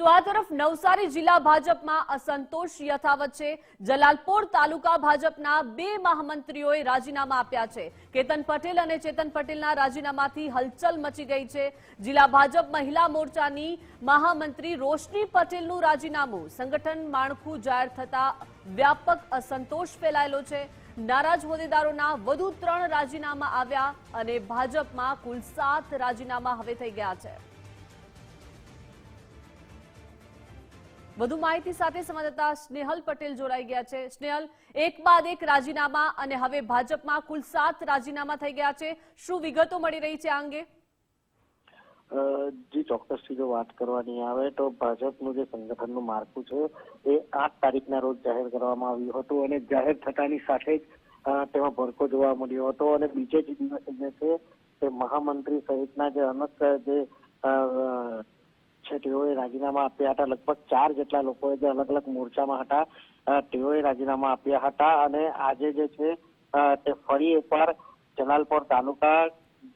તો આ તરફ નવસારી જિલ્લા ભાજપમાં અસંતોષ યથાવત છે. જલાલપોર તાલુકા ભાજપના બે મહામંત્રીઓએ રાજીનામા આપ્યા છે. કેતન પટેલ અને ચેતન પટેલના રાજીનામાથી હલચલ મચી ગઈ છે. જિલ્લા ભાજપ મહિલા મોરચાની મહામંત્રી રોશની પટેલનું રાજીનામું. સંગઠન માળખું જાહેર થતા વ્યાપક અસંતોષ ફેલાયેલો છે. નારાજ હોદ્દેદારોના વધુ ત્રણ રાજીનામા આવ્યા અને ભાજપમાં કુલ સાત રાજીનામા હવે થઈ ગયા છે. વધુ માહિતી સાથે સંવાદદાતા સ્નેહલ પટેલ જોડાઈ ગયા છે. સ્નેહલ, એક બાદ એક રાજીનામા અને હવે ભાજપમાં કુલ સાત રાજીનામા થઈ ગયા છે. શું વિગતો મળી રહી છે આ અંગે? જે, ચોક્કસથી જો વાત કરવાની આવે તો ભાજપનું જે સંગઠનનું માળખું છે, એ આઠ તારીખના રોજ જાહેર કરવામાં આવ્યું હતું અને જાહેર થતાની સાથે જ તેમાં ભડકો જોવા મળ્યો હતો અને બીજે જ દિવસે જે છે, તે મહામંત્રી સહિતના જે અનક જે તેઓએ રાજીનામા આપ્યા હતા. લગભગ ચાર જેટલા લોકોએ જે અલગ અલગ મોરચામાં હતા તેઓએ રાજીનામા આપ્યા હતા અને આજે જે છે તે ફરી એકવાર જલાલપોર તાલુકા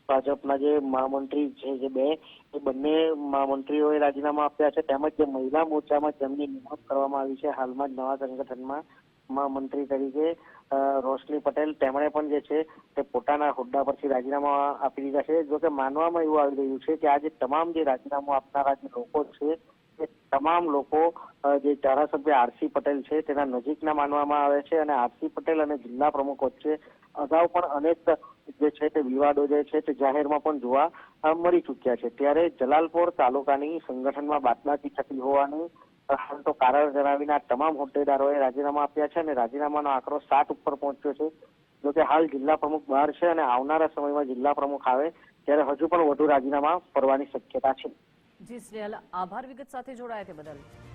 ભાજપના જે મહામંત્રી છે, જે બે, એ બંને મહામંત્રીઓએ રાજીનામા આપ્યા છે. તેમજ જે મહિલા મોરચામાં જેમની નિમણૂક કરવામાં આવી છે, હાલમાં જ નવા સંગઠનમાં મહામંત્રી તરીકે રોશની પટેલ તેમણે પણ જે છે તે પોતાના હોદ્દા પરથી રાજીનામા આપી દીધા છે. જો કે માનવામાં એવું આવી રહ્યું છે કે આજે તમામ જે રાજીનામું આપનારા જે લોકો છે, એ તમામ લોકો જે ધારાસભ્ય આરસી પટેલ છે તેના નજીકના માનવામાં આવે છે અને આરસી પટેલ અને જિલ્લા પ્રમુખ વચ્ચે અગાઉ પણ અનેક જે છે તે વિવાદો જે છે તે જાહેરમાં પણ જોવા મળી ચૂક્યા છે. ત્યારે જલાલપોર તાલુકાની સંગઠનમાં બાદબાકી થતી હોવાનું હાલ તો કારણ જણાવીને તમામ હોદ્દેદારોએ રાજીનામા આપ્યા છે અને રાજીનામાનો આંકડો સાત ઉપર પહોંચ્યો છે. જોકે હાલ જિલ્લા પ્રમુખ બહાર છે અને આવનારા સમયમાં જિલ્લા પ્રમુખ આવે ત્યારે હજુ પણ વધુ રાજીનામા પડવાની શક્યતા છે. જી શ્રેયલ આભાર વિગત સાથે જોડાયા તે બદલ.